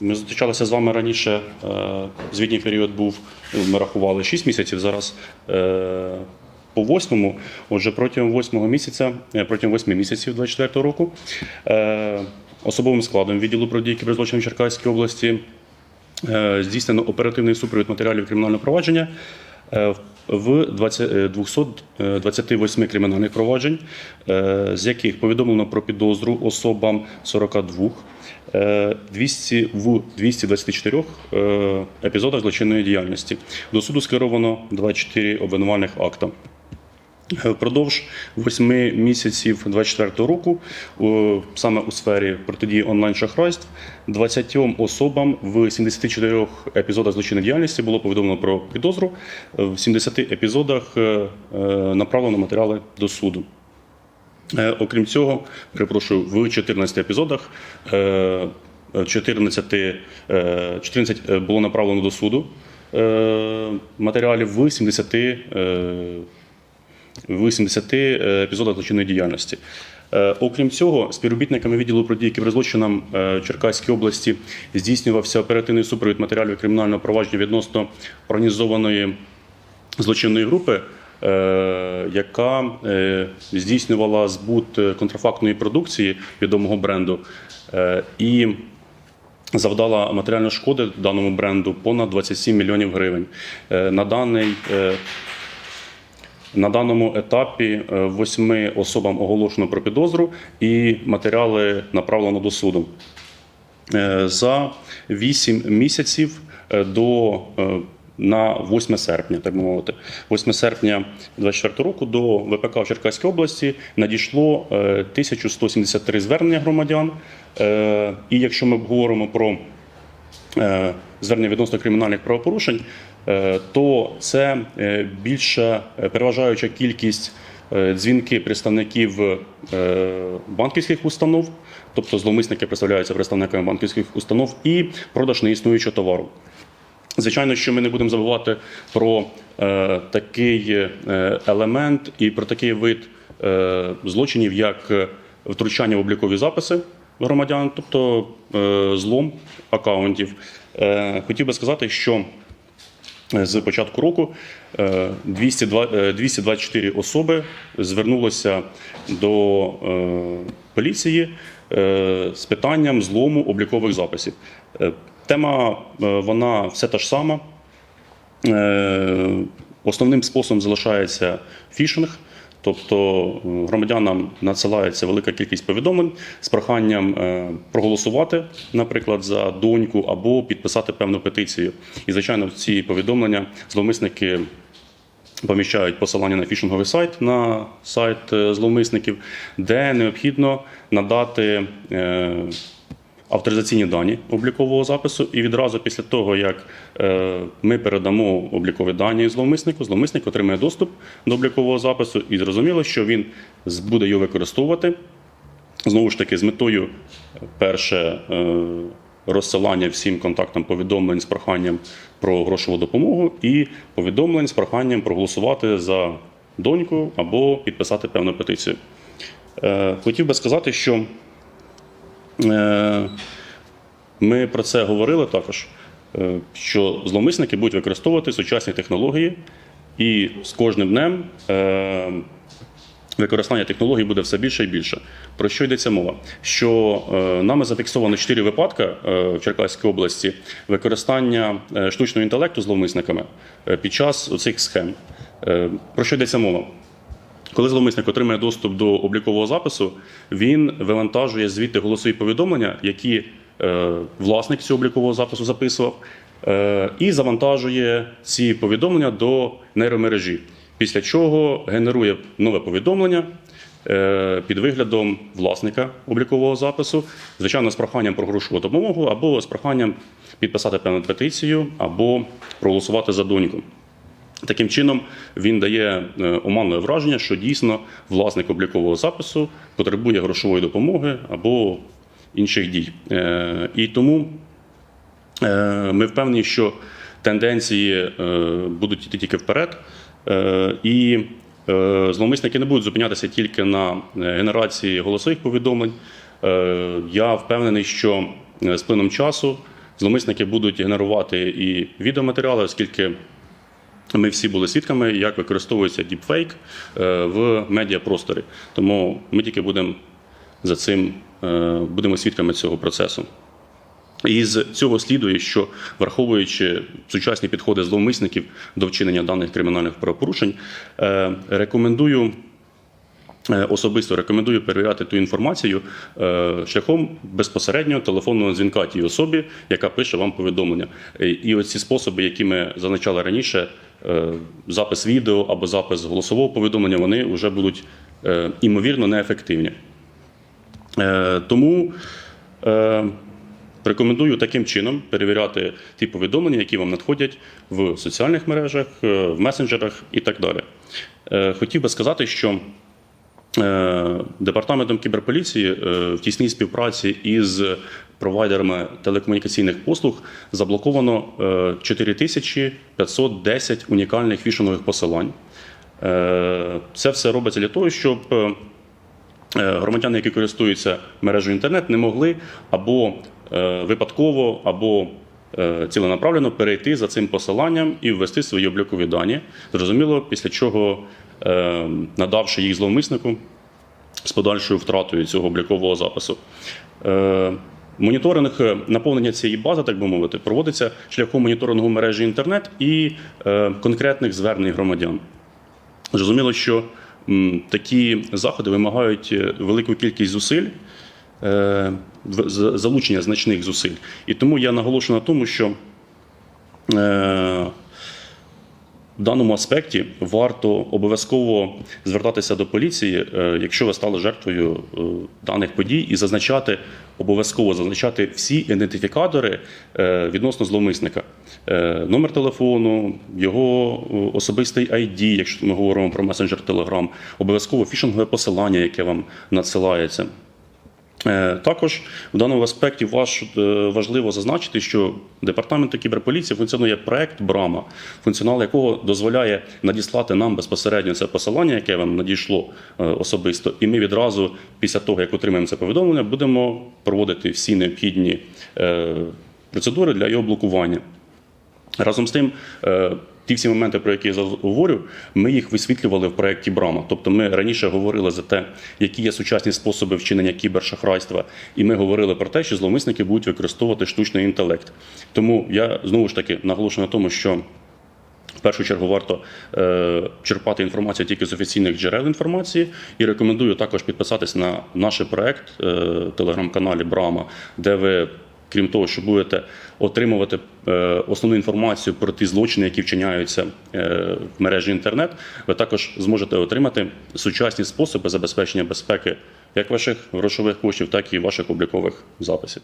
Ми зустрічалися з вами раніше. е, Звітній період був, ну, ми рахували 6 місяців, зараз е, по восьмому. Отже, протягом восьмого місяця, е, протягом восьми місяців 24 року, особовим складом відділу продії кіберзлочинів Черкаської області здійснено оперативний супровід матеріалів кримінального провадження в 20, е, 228 кримінальних проваджень, з яких повідомлено про підозру особам 42, е, 200, в 224 е, епізодах злочинної діяльності. До суду скеровано 24 обвинувальних акта. Е, Впродовж восьми місяців 2024 року, саме у сфері протидії онлайн-шахрайств, 20 особам в 74 епізодах злочинної діяльності було повідомлено про підозру. Е, В 70 епізодах е, е, направлено матеріали до суду. Е, Окрім цього, перепрошую, в 14 епізодах е, 14, е, 14 було направлено до суду е, матеріалів в 70 е, в 70 е, епізодах злочинної діяльності. Е, Окрім цього, співробітниками відділу продії кіберзлочинам е, Черкаської області здійснювався оперативний супровід матеріалів кримінального провадження відносно організованої злочинної групи, е, яка е, здійснювала збут е, контрафактної продукції відомого бренду е, і завдала матеріальної шкоди даному бренду понад 27 мільйонів гривень. Е, На даний е, на даному етапі е, восьми особам оголошено про підозру і матеріали направлено до суду. Е, За 8 місяців е, до е, на 8 серпня, так би мовити, 8 серпня 2024 року до ВПК в Черкаській області надійшло е, 1173 звернення громадян. Е, І якщо ми говоримо про е, звернення відносно кримінальних правопорушень, е, то це е, більша е, переважаюча кількість е, дзвінки представників е, банківських установ, тобто зловмисники представляються представниками банківських установ, і продаж неіснуючого товару. Звичайно, що ми не будемо забувати про е, такий е, елемент і про такий вид е, злочинів, як е, втручання в облікові записи громадян, тобто е, злом акаунтів. Е, хотів би сказати, що з початку року е, 202 е, 224 особи звернулося до е, поліції е, з питанням злому облікових записів. Тема е, вона все та ж сама. Е, Основним способом залишається фішинг, тобто е, громадянам надсилається велика кількість повідомлень з проханням проголосувати, наприклад, за доньку або підписати певну петицію. І, звичайно, в ці повідомлення зловмисники поміщають посилання на фішинговий сайт на сайт зловмисників, де необхідно надати. Авторизаційні дані облікового запису, і відразу після того, як е, ми передамо облікові дані зловмиснику, зловмисник отримає доступ до облікового запису, і зрозуміло, що він буде його використовувати знову ж таки з метою перше. е, Розсилання всім контактам повідомлень з проханням про грошову допомогу і повідомлень з проханням проголосувати за доньку або підписати певну петицію. Е, Хотів би сказати, що Ми про це говорили також, е, що зловмисники будуть використовувати сучасні технології, і з кожним днем е, використання технологій буде все більше і більше. Про що йдеться мова? Що е, нами зафіксовано 4 випадки е, в Черкаській області використання е, штучного інтелекту зловмисниками е, під час цих схем. Е, Про що йдеться мова? Коли зловмисник отримає доступ до облікового запису, він вивантажує звідти голосові повідомлення, які е, власник цього облікового запису записував, е, і завантажує ці повідомлення до нейромережі. Після чого генерує нове повідомлення е, під виглядом власника облікового запису, звичайно, з проханням про грошову допомогу або з проханням підписати певну петицію або проголосувати за доньку. Таким чином, він дає е, оманне враження, що дійсно власник облікового запису потребує грошової допомоги або інших дій. Е, І тому е, ми впевнені, що тенденції будуть йти тільки вперед, і зловмисники не будуть зупинятися тільки на генерації голосових повідомлень. Я впевнений, що з плином часу зловмисники будуть генерувати і відеоматеріали, оскільки ми всі були свідками, як використовується діпфейк е, в медіапросторі. Тому ми тільки будемо за цим е, будемо свідками цього процесу. І з цього слідує, що враховуючи сучасні підходи зловмисників до вчинення даних кримінальних правопорушень, е, рекомендую. Е, Особисто рекомендую перевіряти ту інформацію е, шляхом безпосереднього телефонного дзвінка тій особі, яка пише вам повідомлення. Е, І оці способи, які ми зазначали раніше, запис відео або запис голосового повідомлення, вони вже будуть імовірно неефективні. Тому рекомендую таким чином перевіряти ті повідомлення, які вам надходять в соціальних мережах, в месенджерах і так далі. Хотів би сказати, що департаментом кіберполіції е, в тісній співпраці із провайдерами телекомунікаційних послуг заблоковано е, 4510 унікальних фішингових посилань. Е, Це все робиться для того, щоб е, е, громадяни, які користуються мережею інтернет, не могли або е, випадково, або е, ціленаправленно перейти за цим посиланням і ввести свої облікові дані. Зрозуміло, після чого, е, надавши їх зловмиснику з подальшою втратою цього облікового запису. Е, Моніторинг наповнення цієї бази, так би мовити, проводиться шляхом моніторингу мережі інтернет і конкретних звернень громадян. Зрозуміло, що такі заходи вимагають велику кількість зусиль, залучення значних зусиль. І тому я наголошую на тому, що е, в даному аспекті варто обов'язково звертатися до поліції, е, якщо ви стали жертвою е, даних подій, і зазначати обов'язково зазначати всі ідентифікатори е, відносно зловмисника. Е, Номер телефону, його е, особистий ID, якщо ми говоримо про месенджер Telegram, обов'язково фішингове посилання, яке вам надсилається. Е, Також в даному аспекті е, важливо зазначити, що департаменту кіберполіції функціонує проект Брама, функціонал якого дозволяє надіслати нам безпосередньо це посилання, яке вам надійшло е, особисто, і ми відразу після того, як отримаємо це повідомлення, будемо проводити всі необхідні процедури для його блокування. Разом з тим, ті всі моменти, про які я зараз говорю, ми їх висвітлювали в проєкті Брама. Тобто ми раніше говорили за те, які є сучасні способи вчинення кібершахрайства, і ми говорили про те, що зловмисники будуть використовувати штучний інтелект. Тому я знову ж таки наголошую на тому, що. В першу чергу варто е, черпати інформацію тільки з офіційних джерел інформації і рекомендую також підписатись на наш проект е, телеграм-каналі Брама, де ви, крім того, що будете отримувати е, основну інформацію про ті злочини, які вчиняються е, в мережі інтернет, ви також зможете отримати сучасні способи забезпечення безпеки як ваших грошових коштів, так і ваших облікових записів.